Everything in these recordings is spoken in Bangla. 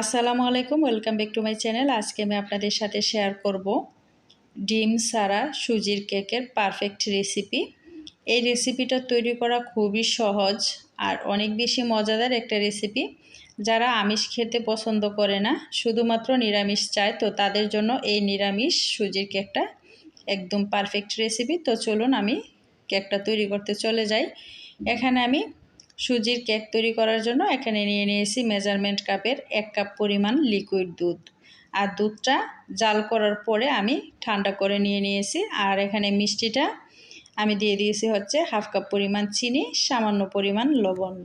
আসসালামু আলাইকুম, welcome back to my channel. আজকে আমি আপনাদের সাথে শেয়ার করব ডিম সারা সুজির কেকের পারফেক্ট রেসিপি। এই রেসিপিটা তৈরি করা খুবই সহজ আর অনেক বেশি মজাদার একটা রেসিপি। যারা আমিষ খেতে পছন্দ করে না, শুধুমাত্র নিরামিষ চায়, তো তাদের জন্য এই নিরামিষ সুজির কেকটা একদম পারফেক্ট রেসিপি। তো চলুন আমি কেকটা তৈরি করতে চলে যাই। এখানে আমি সুজির কেক তৈরি করার জন্য এখানে নিয়ে নিয়েছি মেজারমেন্ট কাপের এক কাপ পরিমাণ লিকুইড দুধ। আর দুধটা জাল করার পরে আমি ঠান্ডা করে নিয়ে নিয়েছি। আর এখানে মিষ্টিটা আমি দিয়ে দিয়েছি হচ্ছে হাফ কাপ পরিমাণ চিনি, সামান্য পরিমাণ লবণ।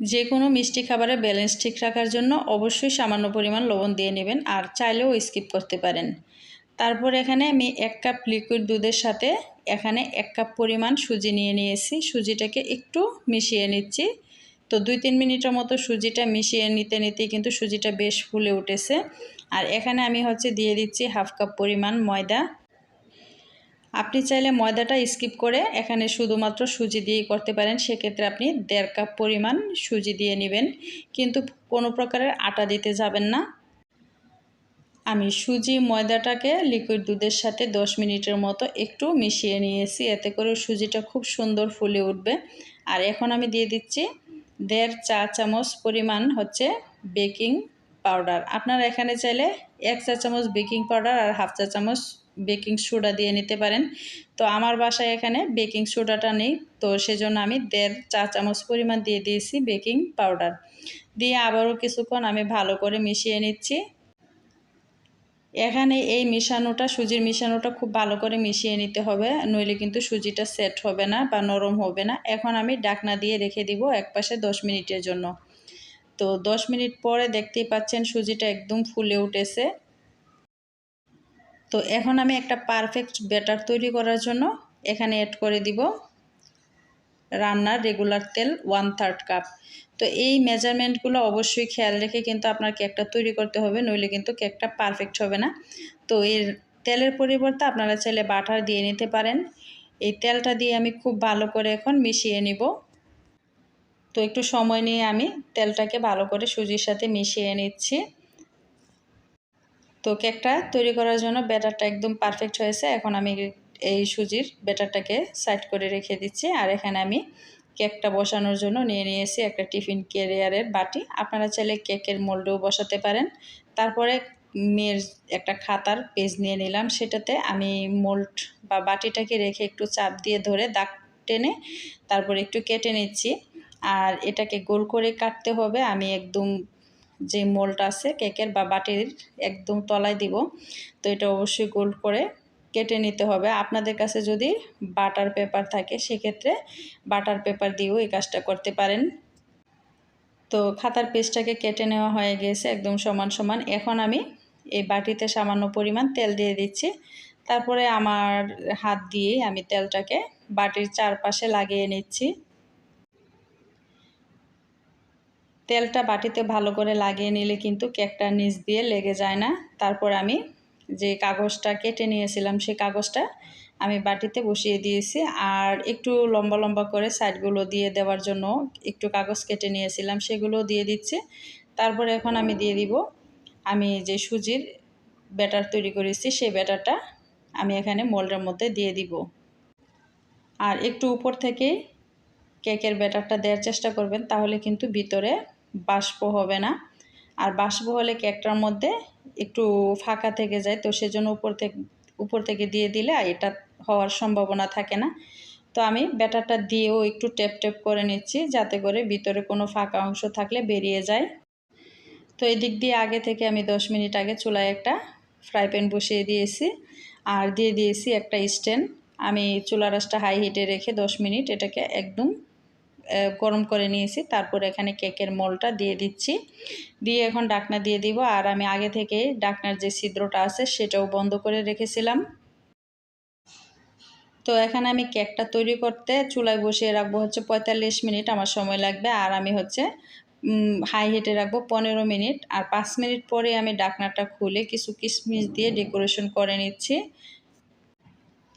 যে কোনো মিষ্টি খাবারে ব্যালেন্স ঠিক রাখার জন্য অবশ্যই সামান্য পরিমাণ লবণ দিয়ে নেবেন। আর চাইলেও স্কিপ করতে পারেন। তারপর এখানে আমি এক কাপ লিকুইড দুধের সাথে এখানে এক কাপ পরিমাণ সুজি নিয়ে নিয়েছি। সুজিটাকে একটু মিশিয়ে নিচ্ছি। তো দুই তিন মিনিটের মতো সুজিটা মিশিয়ে নিতে নিতেই কিন্তু সুজিটা বেশ ফুলে উঠেছে। আর এখানে আমি হচ্ছে দিয়ে দিচ্ছি হাফ কাপ পরিমাণ ময়দা। আপনি চাইলে ময়দাটা স্কিপ করে এখানে শুধুমাত্র সুজি দিয়েই করতে পারেন। সেক্ষেত্রে আপনি দেড় কাপ পরিমাণ সুজি দিয়ে নেবেন। কিন্তু কোনো প্রকারের আটা দিতে যাবেন না। আমি সুজি ময়দাটাকে লিকুইড দুধের সাথে 10 মিনিটের মতো একটু মিশিয়ে নিয়েছি। এতে করে সুজিটা খুব সুন্দর ফুলে উঠবে। আর এখন আমি দিয়ে দিচ্ছি দেড় চা চামচ পরিমাণ হচ্ছে বেকিং পাউডার। আপনারা এখানে চাইলে এক চা চামচ বেকিং পাউডার আর হাফ চা চামচ বেকিং সোডা দিয়ে নিতে পারেন। তো আমার বাসায় এখানে বেকিং সোডাটা নেই। তো সেজন্য আমি দেড় চা চামচ পরিমাণ দিয়ে দিয়েছি বেকিং পাউডার। দিয়ে আবারও কিছুক্ষণ আমি ভালো করে মিশিয়ে নিচ্ছি। এখানে এই মিশানোটা, সুজির মিশানোটা খুব ভালো করে মিশিয়ে নিতে হবে, নইলে কিন্তু সুজিটা সেট হবে না বা নরম হবে না। এখন আমি ডাকনা দিয়ে রেখে দিব এক পাশে দশ মিনিটের জন্য। তো দশ মিনিট পরে দেখতেই পাচ্ছেন সুজিটা একদম ফুলে উঠেছে। তো এখন আমি একটা পারফেক্ট ব্যাটার তৈরি করার জন্য এখানে অ্যাড করে দিব। রান্নার রেগুলার তেল ওয়ান থার্ড কাপ তো এই মেজারমেন্টগুলো অবশ্যই খেয়াল রেখে কিন্তু আপনার কেকটা তৈরি করতে হবে, নইলে কিন্তু কেকটা পারফেক্ট হবে না। তো এর তেলের পরিবর্তে আপনারা চাইলে বাটার দিয়ে নিতে পারেন। এই তেলটা দিয়ে আমি খুব ভালো করে এখন মিশিয়ে নিব। তো একটু সময় নিয়ে আমি তেলটাকে ভালো করে সুজির সাথে মিশিয়ে নিচ্ছি। তো কেকটা তৈরি করার জন্য ব্যাটারটা একদম পারফেক্ট হয়েছে, এখন আমি এই সুজির ব্যাটারটাকে সাইড করে রেখে দিচ্ছি। আর এখানে আমি কেকটা বসানোর জন্য নিয়ে নিয়েছি একটা টিফিন কেরিয়ারের বাটি। আপনারা চাইলে কেকের মোল্ডেও বসাতে পারেন। তারপরে মেয়ের একটা খাতার পেজ নিয়ে নিলাম। সেটাতে আমি মোল্ড বা বাটিটাকে রেখে একটু চাপ দিয়ে ধরে দাগ টেনে তারপরে একটু কেটে নিচ্ছি। আর এটাকে গোল করে কাটতে হবে। আমি একদম যে মোল্ড আছে কেকের বা বাটির একদম তলায় দিব। তো এটা অবশ্যই গোল করে কেটে নিতে হবে। আপনাদের কাছে যদি বাটার পেপার থাকে, সেক্ষেত্রে বাটার পেপার দিয়েও এই কাজটা করতে পারেন। তো খাতার পেস্টটাকে কেটে নেওয়া হয়ে গেছে, একদম সমান সমান। এখন আমি এই বাটিতে সামান্য পরিমাণ তেল দিয়ে দিচ্ছি। তারপরে আমার হাত দিয়ে আমি তেলটাকে বাটির চারপাশে লাগিয়ে নিচ্ছি। তেলটা বাটিতে ভালো করে লাগিয়ে নিলে কিন্তু কেকটা নিচ দিয়ে লেগে যায় না। তারপর আমি যে কাগজটা কেটে নিয়েছিলাম সেই কাগজটা আমি বাটিতে বসিয়ে দিয়েছি আর একটু লম্বা লম্বা করে সাইডগুলো দিয়ে দেওয়ার জন্য একটু কাগজ কেটে নিয়েছিলাম সেগুলো দিয়ে দিচ্ছি। তারপরে এখন আমি দিয়ে দিব, আমি যে সুজির ব্যাটার তৈরি করেছি সেই ব্যাটারটা আমি এখানে মোল্ডের মধ্যে দিয়ে দিব। আর একটু উপর থেকে কেকের ব্যাটারটা দেওয়ার চেষ্টা করবেন, তাহলে কিন্তু ভিতরে বাষ্প হবে না। আর বাষ্প হলে কেকটার মধ্যে একটু ফাঁকা থেকে যায়, তো সেজন্য উপর থেকে উপর থেকে দিয়ে দিলে এটা হওয়ার সম্ভাবনা থাকে না। তো আমি ব্যাটারটা দিয়েও একটু টেপ টেপ করে নিচ্ছি, যাতে করে ভিতরে কোনো ফাঁকা অংশ থাকলে বেরিয়ে যায়। তো এই দিক দিয়ে আগে থেকে আমি দশ মিনিট আগে চুলায় একটা ফ্রাই প্যান বসিয়ে দিয়েছি, আর দিয়ে দিয়েছি একটা স্ট্যান্ড। আমি চুলা রাসটা হাই হিটে রেখে দশ মিনিট এটাকে একদম গরম করে নিয়েছি। তারপর এখানে কেকের মলটা দিয়ে দিচ্ছি। দিয়ে এখন ডাকনা দিয়ে দিব। আর আমি আগে থেকে ডাকনার যে ছিদ্রটা আছে, সেটাও বন্ধ করে রেখেছিলাম। তো এখানে আমি কেকটা তৈরি করতে চুলায় বসিয়ে রাখব হচ্ছে পঁয়তাল্লিশ মিনিট আমার সময় লাগবে। আর আমি হচ্ছে হাই হিটে রাখব পনেরো মিনিট। আর পাঁচ মিনিট পরে আমি ডাকনাটা খুলে কিছু কিশমিশ দিয়ে ডেকোরেশন করে নিচ্ছি।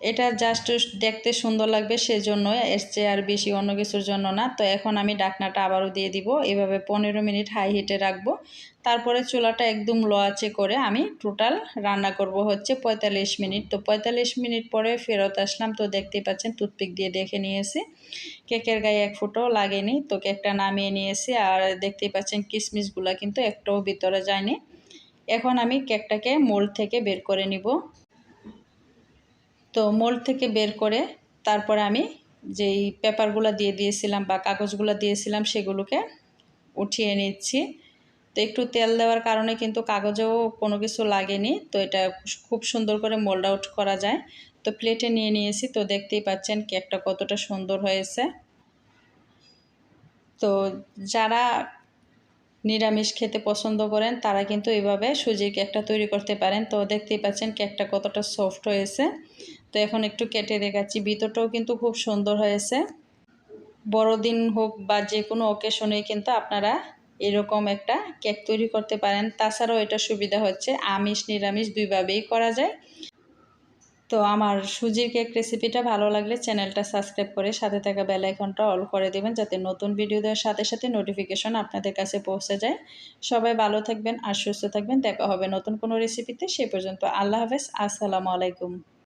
এটা জাস্ট দেখতে সুন্দর লাগবে সেজন্য এর চেয়ে আর বেশি অন্য কিছুর জন্য না। তো এখন আমি ডাকনাটা আবারও দিয়ে দিব, এভাবে পনেরো মিনিট হাই হিটে রাখব। তারপরে চুলাটা একদম লো আঁচে করে আমি টোটাল রান্না করব হচ্ছে পঁয়তাল্লিশ মিনিট। তো পঁয়তাল্লিশ মিনিট পরে ফেরত আসলাম, তো দেখতেই পাচ্ছেন টুথপিক দিয়ে দেখে নিয়েছি। কেকের গায়ে এক ফুটো লাগেনি, তো কেকটা নামিয়ে নিয়েছি। আর দেখতেই পাচ্ছেন কিশমিশগুলো কিন্তু একটাও ভিতরে যায়নি। এখন আমি কেকটাকে মোল্ড থেকে বের করে নিব। তো মোল্ড থেকে বের করে তারপরে আমি যেই পেপারগুলো দিয়ে দিয়েছিলাম বা কাগজগুলো দিয়েছিলাম সেগুলোকে উঠিয়ে নিচ্ছি। তো একটু তেল দেওয়ার কারণে কিন্তু কাগজেও কোনো কিছু লাগেনি। তো এটা খুব সুন্দর করে মোল্ড আউট করা যায়। তো প্লেটে নিয়ে নিয়েছি। তো দেখতেই পাচ্ছেন কেকটা কতটা সুন্দর হয়েছে। তো যারা নিরামিষ খেতে পছন্দ করেন, তারা কিন্তু এভাবে সুজির কেকটা তৈরি করতে পারেন। তো দেখতেই পাচ্ছেন কেকটা কতটা সফট হয়েছে। তো এখন একটু কেটে দেখাচ্ছি। ভিতরটাও কিন্তু খুব সুন্দর হয়েছে। বড়দিন হোক বা যে কোনো অকেশনে কিন্তু আপনারা এরকম একটা কেক তৈরি করতে পারেন। তাছাড়াও এটা সুবিধা হচ্ছে, আমিষ, নিরামিষ দুইভাবেই করা যায়। তো আমার সুজির কেক রেসিপিটা ভালো লাগলে চ্যানেলটা সাবস্ক্রাইব করে সাথে থাকা বেল আইকনটা অল করে দেবেন, যাতে নতুন ভিডিও দেওয়ার সাথে সাথে নোটিফিকেশন আপনাদের কাছে পৌঁছে যায়। সবাই ভালো থাকবেন আর সুস্থ থাকবেন। দেখা হবে নতুন কোনো রেসিপিতে সে পর্যন্ত আল্লাহ হাফেজ। আসসালামু আলাইকুম।